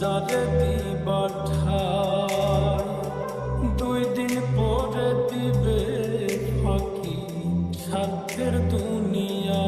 যারে দিবা ঠাই দুই দিন পরে দিবে ফাঁকি সাধ্যের দুনিয়া।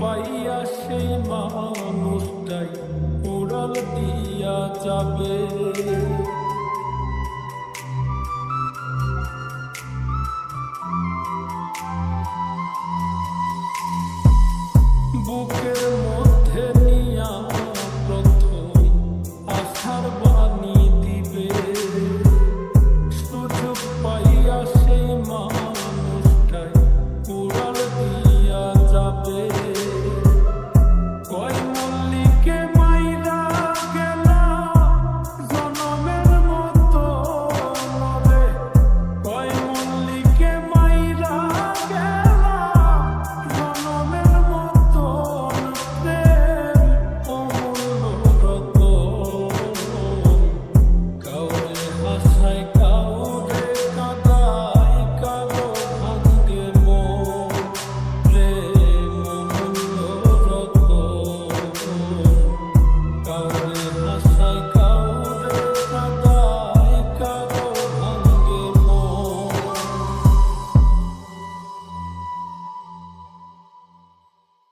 পাইয়া সেই মানুষটাই উড়াল দিয়া যাবে। বুকের